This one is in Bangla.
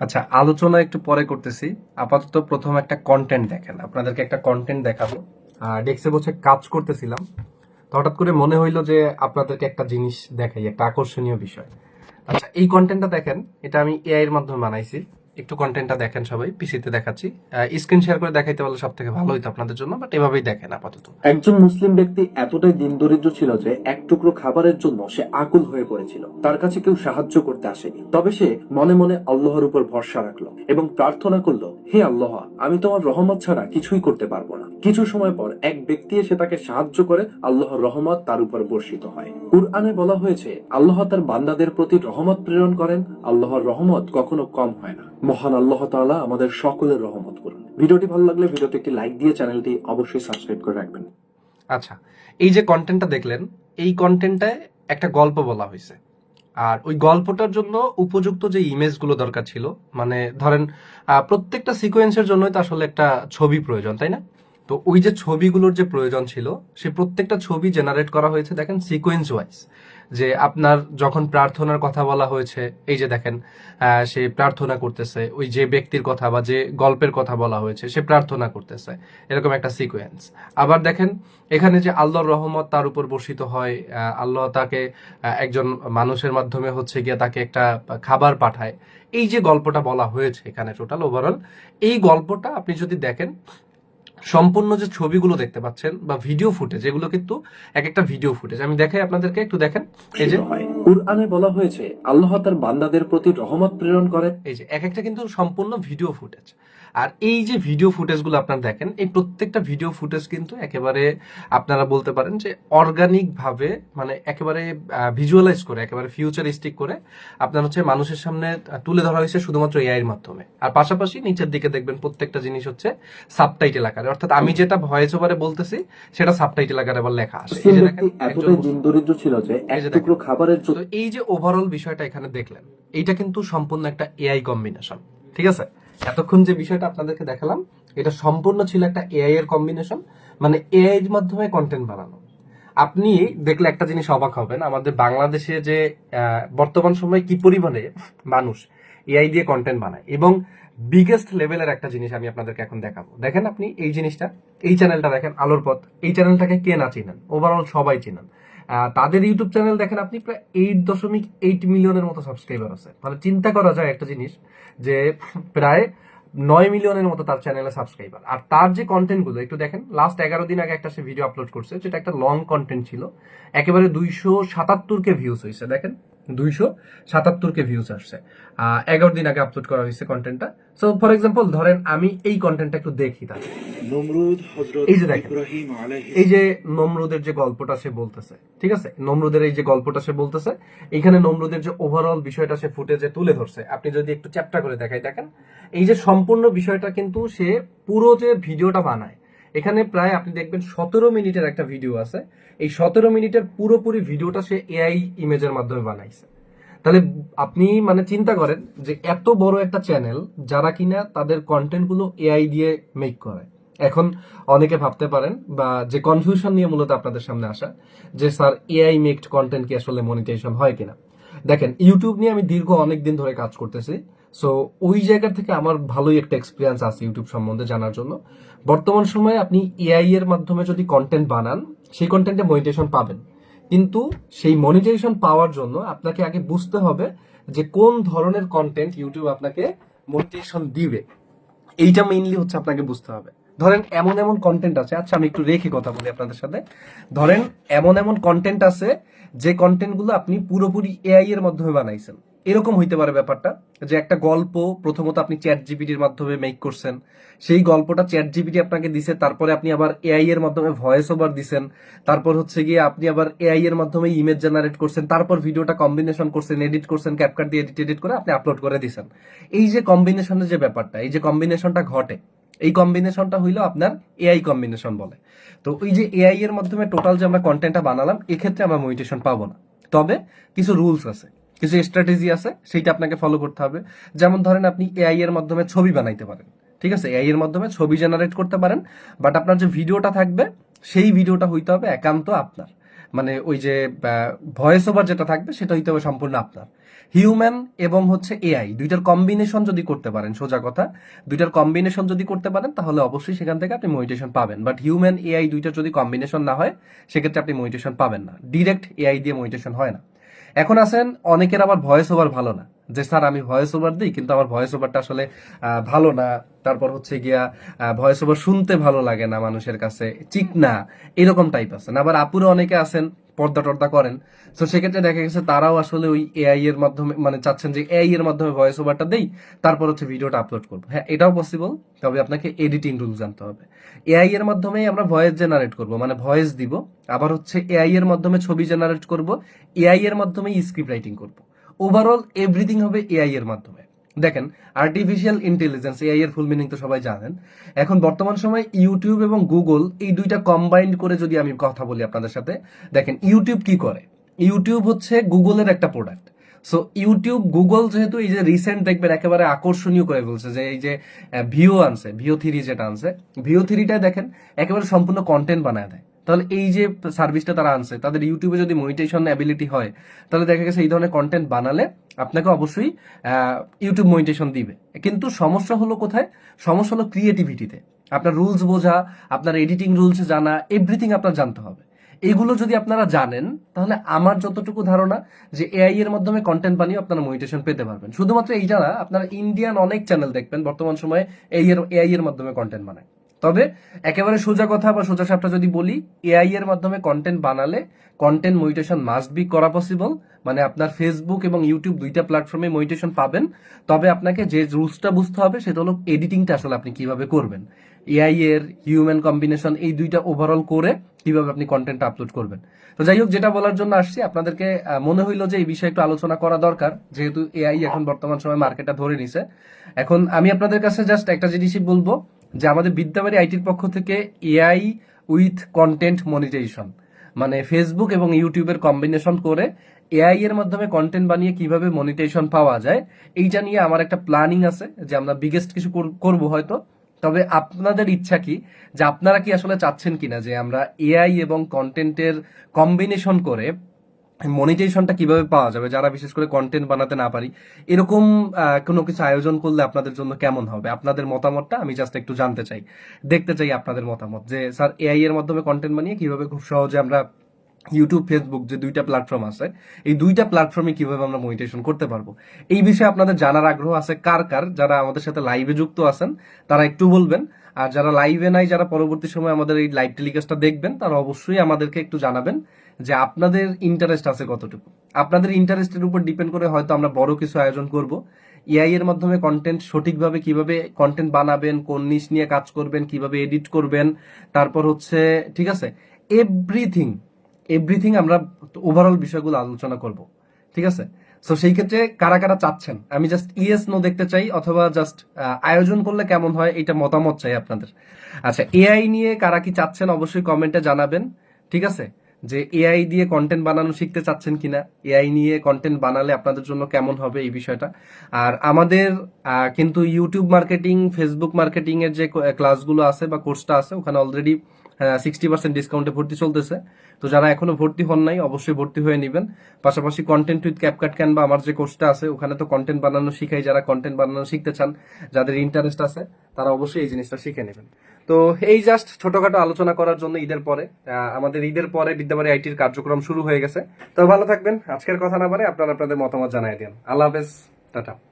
আচ্ছা আলোচনা একটু পরে করতেছি। আপাতত প্রথম একটা কন্টেন্ট দেখেন। আপনাদেরকে একটা কন্টেন্ট দেখাবো। ডেস্কে বসে কাজ করতেছিলাম। হঠাৎ করে মনে হইল যে আপনাদেরকে একটা জিনিস দেখাই, একটা আকর্ষণীয় বিষয়। আচ্ছা এই কন্টেন্টটা দেখেন, এটা আমি এআই এর মাধ্যমে বানাইছি। একটু কন্টেন্টটা দেখেন সবাই পিসিতে দেখাচ্ছি। স্ক্রিন শেয়ার করে দেখাইতে পারলে সব থেকে ভালো হইতো আপনাদের জন্য বাট এভাবেই দেখেন আপাতত। একজন মুসলিম ব্যক্তি এতটাই দিন দরিদ্র ছিল যে এক টুকরো খাবারের জন্য সে আকুল হয়ে পড়েছিল। তার কাছে কেউ সাহায্য করতে আসেনি। তবে সে মনে মনে আল্লাহর উপর ভরসা রাখল এবং প্রার্থনা করল, হে আল্লাহ, আমি তোমার রহমত ছাড়া কিছুই করতে পারব না। কিছু সময় পর এক ব্যক্তি এসে তাকে সাহায্য করে আল্লাহর রহমত তার উপর বর্ষিত হয়। কুরআনে বলা হয়েছে, আল্লাহ তার বান্দাদের প্রতি রহমত প্রেরণ করেন, আল্লাহর রহমত কখনো কম হয় না। মহান আল্লাহ তাআলা আমাদের সকলের রহমত করুন। ভিডিওটি ভালো লাগলে ভিডিওতে একটি লাইক দিয়ে চ্যানেলটি অবশ্যই সাবস্ক্রাইব করে রাখবেন। আচ্ছা এই যে কন্টেন্টটা দেখলেন, এই কন্টেন্টটায় একটা গল্প বলা হয়েছে। আর ওই গল্পটার জন্য উপযুক্ত যে ইমেজগুলো দরকার ছিল মানে ধরেন প্রত্যেকটা সিকোয়েন্সের জন্যই তো আসলে একটা ছবি প্রয়োজন, তাই না? তো ওই যে ছবিগুলোর যে প্রয়োজন ছিল, সেই প্রত্যেকটা ছবি জেনারেট করা হয়েছে দেখেন সিকোয়েন্স ওয়াইজ যে আপনার যখন প্রার্থনার কথা বলা হয়েছে, এই যে দেখেন সে প্রার্থনা করতেছে, ওই যে ব্যক্তির কথা বা যে গল্পের কথা বলা হয়েছে, সে প্রার্থনা করতেছে, এরকম একটা সিকোয়েন্স আবার দেখেন, এখানে যে আল্লাহর রহমত তার উপর বর্ষিত হয় আল্লাহ তাকে একজন মানুষের মাধ্যমে হচ্ছে গিয়ে তাকে একটা খাবার পাঠায়। এই যে গল্পটা বলা হয়েছে এখানে টোটাল ওভারঅল এই গল্পটা আপনি যদি দেখেন সম্পূর্ণ যে ছবিগুলো দেখতে পাচ্ছেন বা ভিডিও ফুটেজ এগুলো কিন্তু এক একটা ভিডিও ফুটেজ আমি দেখাই আপনাদেরকে একটু দেখেন। এই যে কুরআনে বলা হয়েছে আল্লাহ তার বান্দাদের প্রতি রহমত প্রেরণ করেন এই যে এক একটা কিন্তু সম্পূর্ণ ভিডিও ফুটেজ আর এই যে ভিডিও ফুটেজগুলো আপনারা দেখেন এই প্রত্যেকটা ভিডিও ফুটেজ কিন্তু একেবারে আপনারা বলতে পারেন যে অর্গানিক ভাবে মানে একেবারে ভিজুয়ালাইজ করে একেবারে ফিউচারিস্টিক করে আপনার হচ্ছে মানুষের সামনে তুলে ধরা হয়েছে শুধুমাত্র এআই এর মাধ্যমে। আর পাশাপাশি নিচের দিকে দেখবেন প্রত্যেকটা জিনিস হচ্ছে সাবটাইটেল আকারে। অর্থাৎ আমি যেটা ভয়েস ওভারে বলতেছি সেটা সাবটাইটেল আকারে আবার লেখা আছে। এই যে দেখেন এতটাই দিন ছিল যে এক টুকরো খাবারের জন্য এই যে ওভারঅল বিষয়টা এখানে দেখলেন এইটা কিন্তু সম্পূর্ণ একটা এআই কম্বিনেশন ঠিক আছে? এতক্ষণ যে বিষয়টা আপনাদেরকে দেখালাম এটা সম্পূর্ণ ছিল একটা এআই এর কম্বিনেশন মানে এআই এর মাধ্যমে কন্টেন্ট বানানো। আপনি দেখলে একটা জিনিস অবাক হবেন আমাদের বাংলাদেশে যে আহ, বর্তমান সময়ে কি পরিমাণে মানুষ এআই দিয়ে কন্টেন্ট বানায় এবং বিগেস্ট লেভেলের একটা জিনিস আমি আপনাদেরকে এখন দেখাবো। দেখেন আপনি এই জিনিসটা, এই চ্যানেলটা দেখেন, আলোর পথ। এই চ্যানেলটাকে কে না চিনেন? ওভারঅল সবাই চিনেন। তাদের ইউটিউব চ্যানেল দেখেন আপনি প্রায় এইট দশমিক এইট মিলিয়নের মতো সাবস্ক্রাইবার আছে। মানে চিন্তা করা যায় একটা জিনিস যে, প্রায় নয় মিলিয়নের মতো তার চ্যানেলে সাবস্ক্রাইবার আর তার যে কন্টেন্টগুলো, একটু দেখেন লাস্ট এগারো দিন আগে একটা সে ভিডিও আপলোড করছে, যেটা একটা লং কন্টেন্ট ছিল। একেবারে দুইশো সাতাত্তর কে ভিউজ হয়েছে, দেখেন। দুইশো সাতাত্তর কে ভিউজ আসছে। এগারো দিন আগে আপলোড করা হয়েছে কন্টেন্টটা সো ফর এক্সাম্পল ধরেন আমি এই কন্টেন্টটা একটু দেখি তাহলে। এই যে দেখেন। এই যে নমরুদের যে গল্পটা সে বলতেছে ঠিক আছে? নমরুদের এই যে গল্পটা সে বলতেছে এখানে নমরুদের যে ওভারঅল বিষয়টা সে ফুটেজে তুলে ধরছে। আপনি যদি একটু চ্যাপ্টা করে দেখাই দেখেন এই যে সম্পূর্ণ বিষয়টা কিন্তু সে পুরো যে ভিডিওটা বানায় এখানে প্রায় আপনি দেখবেন সতেরো মিনিটের একটা ভিডিও আছে। এই সতেরো মিনিটের পুরোপুরি ভিডিওটা সে এআই ইমেজের মাধ্যমে বানাইছে। তাহলে আপনি মানে চিন্তা করেন যে এত বড় একটা চ্যানেল যারা কিনা তাদের কন্টেন্টগুলো এআই দিয়ে মেক করে। এখন অনেকে ভাবতে পারেন বা যে কনফিউশন নিয়ে মূলত আপনাদের সামনে আসা, যে স্যার এআই মেকড কন্টেন্ট কি আসলে মনিটাইজেশন হয় কিনা? দেখেন ইউটিউব নিয়ে আমি দীর্ঘ অনেক দিন ধরে কাজ করতেছি। সো ওই জায়গা থেকে আমার ভালোই একটা এক্সপিরিয়েন্স আছে ইউটিউব সম্বন্ধে জানার জন্য। বর্তমান সময়ে আপনি এআই এর মাধ্যমে যদি কন্টেন্ট বানান, সেই কন্টেন্টে মনিটাইজেশন পাবেন। কিন্তু সেই মনিটাইজেশন পাওয়ার জন্য আপনাকে আগে বুঝতে হবে যে কোন ধরনের কন্টেন্ট ইউটিউব আপনাকে মনিটাইজেশন দিবে। এইটা মেইনলি হচ্ছে আপনাকে বুঝতে হবে। ধরেন এমন এমন কন্টেন্ট আছে আচ্ছা আমি একটু রেখে কথা বলি আপনাদের সাথে। ধরেন এমন এমন কন্টেন্ট আছে যে কন্টেন্টগুলো আপনি পুরোপুরি এআই এর মাধ্যমে বানাইছেন। এরকম হইতে পারে ব্যাপারটা যে একটা গল্প প্রথমত আপনি চ্যাট জিপিটির মাধ্যমে মেক করছেন, সেই গল্পটা চ্যাট জিপিটি আপনাকে দিছে, তারপরে আপনি আবার এআই এর মাধ্যমে ভয়েস ওভার দিছেন, তারপর হচ্ছে গিয়ে আপনি আবার এআই এর মাধ্যমে ইমেজ জেনারেট করছেন, তারপর ভিডিওটা কম্বিনেশন করছেন এডিট করছেন ক্যাপকাট দিয়ে এডিট এডিট করে আপনি আপলোড করে দিছেন। এই যে কম্বিনেশনের যে ব্যাপারটা, এই যে কম্বিনেশনটা ঘটে এই কম্বিনেশনটা হইল আপনার এআই কম্বিনেশন বলে। তো ওই যে এআই এর মাধ্যমে টোটাল যে আমরা কন্টেন্টটা বানালাম, এক্ষেত্রে আমরা মনিটেশন পাবো না। তবে কিছু রুলস আছে, কিছু স্ট্র্যাটেজি আছে, সেইটা আপনাকে ফলো করতে হবে। যেমন ধরেন আপনি এআই এর মাধ্যমে ছবি বানাইতে পারেন, ঠিক আছে? এআই এর মাধ্যমে ছবি জেনারেট করতে পারেন বাট আপনার যে ভিডিওটা থাকবে, সেই ভিডিওটা হইতে হবে একান্ত আপনার। মানে ওই যে ভয়েস ওভার যেটা থাকবে, সেটা হইতে হবে সম্পূর্ণ আপনার। হিউম্যান এবং হচ্ছে এআই, দুইটার কম্বিনেশন যদি করতে পারেন, সোজা কথা, দুইটার কম্বিনেশন যদি করতে পারেন, তাহলে অবশ্যই সেখান থেকে আপনি মনিটেশন পাবেন। বাট হিউম্যান এআই দুইটার যদি কম্বিনেশন না হয়, সেক্ষেত্রে আপনি মনিটেশন পাবেন না। ডিরেক্ট এআই দিয়ে মনিটেশন হয় না। এখন আছেন, অনেকের আবার ভয়েস ওভার ভালো না। যে, স্যার, আমি ভয়েস ওভার দিই, কিন্তু আমার ভয়েস ওভারটা আসলে ভালো না। তারপর হচ্ছে গিয়া ভয়েস ওভার শুনতে ভালো লাগে না মানুষের কাছে। চিক না এরকম টাইপ আছেন আবার আপুরে অনেকে আছেন পর্দা টর্দা করেন। তো সেক্ষেত্রে দেখা গেছে তারাও আসলে ওই এআই এর মাধ্যমে মানে চাচ্ছেন যে এআই এর মাধ্যমে ভয়েস ওভারটা দেই, তারপর হচ্ছে ভিডিওটা আপলোড করব। হ্যাঁ এটাও পসিবল তবে আপনাকে এডিটিং রুল জানতে হবে। এআই এর মাধ্যমেই আমরা ভয়েস জেনারেট করব মানে ভয়েস দিব। আবার হচ্ছে এআই এর মাধ্যমে ছবি জেনারেট করব এআই এর মাধ্যমেই স্ক্রিপ্ট রাইটিং করব। ওভারঅল এভরিথিং হবে এআই এর মাধ্যমে। দেখেন আর্টিফিশিয়াল ইন্টেলিজেন্স এআই এর ফুল মিনিং তো সবাই জানেন। এখন বর্তমান সময় ইউটিউব এবং গুগল এই দুইটা কম্বাইন্ড করে যদি আমি কথা বলি আপনাদের সাথে, দেখেন ইউটিউব কি করে? ইউটিউব হচ্ছে গুগলের একটা প্রোডাক্ট সো ইউটিউব গুগল যেহেতু এই যে রিসেন্ট দেখবেন, একেবারে আকর্ষণীয় করে বলছে যে এই যে ভিও আনছে ভিও থ্রি যেটা আনছে ভিও থ্রিটা দেখেন, একেবারে সম্পূর্ণ কন্টেন্ট বানায় দেয়। তাহলে এই যে সার্ভিসটা তারা আনছে, তাদের ইউটিউবে যদি মনিটেশন অ্যাবিলিটি হয়, তাহলে দেখা গেছে এই ধরনের কন্টেন্ট বানালে আপনাকে অবশ্যই ইউটিউব মনিটেশন দিবে। কিন্তু সমস্যা হলো কোথায়? সমস্যা হলো ক্রিয়েটিভিটিতে আপনার রুলস বোঝা, আপনার এডিটিং রুলস জানা এভরিথিং আপনার জানতে হবে। এগুলো যদি আপনারা জানেন, তাহলে আমার যতটুকু ধারণা যে এআই এর মাধ্যমে কন্টেন্ট বানিয়ে আপনারা মনিটেশন পেতে পারবেন। শুধুমাত্র এইটা না, আপনারা ইন্ডিয়ান অনেক চ্যানেল দেখবেন, বর্তমান সময়ে এই এআই এর মাধ্যমে কন্টেন্ট বানায়। তবে একেবারে সোজা কথা বা সোজা সাপটা যদি বলি এআই এর মাধ্যমে কন্টেন্ট বানালে কন্টেন্ট মনিটেশন মাস্ট বি করা পসিবল মানে আপনার ফেসবুক এবং ইউটিউব দুইটা প্ল্যাটফর্মে মনিটেশন পাবেন। তবে আপনাকে যে রুলসটা বুঝতে হবে, সেটা হলো এডিটিংটা আসলে আপনি কীভাবে করবেন। এআই এর হিউম্যান কম্বিনেশন এই দুইটা ওভারঅল করে কীভাবে আপনি কন্টেন্ট আপলোড করবেন। তো যাই হোক, যেটা বলার জন্য আসছি, আপনাদেরকে মনে হইল যে এই বিষয়ে একটু আলোচনা করা দরকার, যেহেতু এআই এখন বর্তমান সময় মার্কেটটা ধরে নিছে। এখন আমি আপনাদের কাছে জাস্ট একটা জিনিসই বলব যে আমাদের বিদ্যাবাড়ি আইটির পক্ষ থেকে এআই উইথ কন্টেন্ট মনিটাইজেশন মানে ফেসবুক এবং ইউটিউবের কম্বিনেশন করে এআই এর মাধ্যমে কন্টেন্ট বানিয়ে কীভাবে মনিটাইজেশন পাওয়া যায়, এইটা নিয়ে আমার একটা প্ল্যানিং আছে যে আমরা বিগেস্ট কিছু কর- করব হয়তো। তবে আপনাদের ইচ্ছা কি, যে আপনারা কি আসলে চাচ্ছেন কিনা যে আমরা এআই এবং কন্টেন্টের কম্বিনেশন করে মনিটাইজেশনটা কীভাবে পাওয়া যাবে, যারা বিশেষ করে কন্টেন্ট বানাতে না পারি, এরকম কোনো কিছু আয়োজন করলে আপনাদের জন্য কেমন হবে? আপনাদের মতামতটা আমি জাস্ট একটু জানতে চাই, দেখতে চাই আপনাদের মতামত যে, স্যার এআই এর মাধ্যমে কন্টেন্ট বানিয়ে কীভাবে খুব সহজে আমরা ইউটিউব ফেসবুক যে দুইটা প্ল্যাটফর্ম আছে, এই দুইটা প্ল্যাটফর্মে কীভাবে আমরা মনিটেশন করতে পারব? এই বিষয়ে আপনাদের জানার আগ্রহ আছে কার কার? যারা আমাদের সাথে লাইভে যুক্ত আছেন, তারা একটু বলবেন। আর যারা লাইভে নাই, যারা পরবর্তী সময় আমাদের এই লাইভ টেলিকাস্টটা দেখবেন, তারা অবশ্যই আমাদেরকে একটু জানাবেন। যে আপনাদের ইন্টারেস্ট আছে কতটুকু। আপনাদের ইন্টারেস্টের উপর ডিপেন্ড করে হয়তো আমরা বড় কিছু আয়োজন করব। এআই এর মাধ্যমে কন্টেন্ট সঠিকভাবে কীভাবে কন্টেন্ট বানাবেন, কোন নিশ নিয়ে কাজ করবেন, কীভাবে এডিট করবেন, তারপর হচ্ছে, ঠিক আছে? এভরিথিং এভরিথিং আমরা ওভারঅল বিষয়গুলো আলোচনা করব, ঠিক আছে? সো সেই ক্ষেত্রে কারা কারা চাচ্ছেন? আমি জাস্ট ইএস নো দেখতে চাই অথবা জাস্ট আয়োজন করলে কেমন হয় এটা মতামত চাই আপনাদের। আচ্ছা এআই নিয়ে কারা কি চাচ্ছেন অবশ্যই কমেন্টে জানাবেন, ঠিক আছে? যে এআই দিয়ে কন্টেন্ট বানানো শিখতে চাচ্ছেন কিনা এআই নিয়ে কন্টেন্ট বানালে আপনাদের জন্য কেমন হবে এই বিষয়টা। আর আমাদের কিন্তু ইউটিউব মার্কেটিং ফেসবুক মার্কেটিংয়ের যে ক্লাসগুলো আছে বা কোর্সটা আছে, ওখানে অলরেডি সিক্সটি পার্সেন্ট ডিসকাউন্টে ভর্তি চলতেছে। তো যারা এখনও ভর্তি হন নাই, অবশ্যই ভর্তি হয়ে নেবেন। পাশাপাশি কন্টেন্ট উইথ ক্যাপকাট ক্যান বা আমার যে কোর্সটা আছে, ওখানে তো কন্টেন্ট বানানো শিখাই। যারা কন্টেন্ট বানানো শিখতে চান, যাদের ইন্টারেস্ট আছে, তারা অবশ্যই এই জিনিসটা শিখে নেবেন। তো এই জাস্ট ছোটখাটো আলোচনা করার জন্য ঈদের পরে আমাদের ঈদের পরে বিদ্যাবাড়ি আইটির কার্যক্রম শুরু হয়ে গেছে। তো ভালো থাকবেন। আজকের কথা না পারে আপনারা আপনাদের মতামত জানাই দেন। আল্লাহ হাফেজ। টাটা।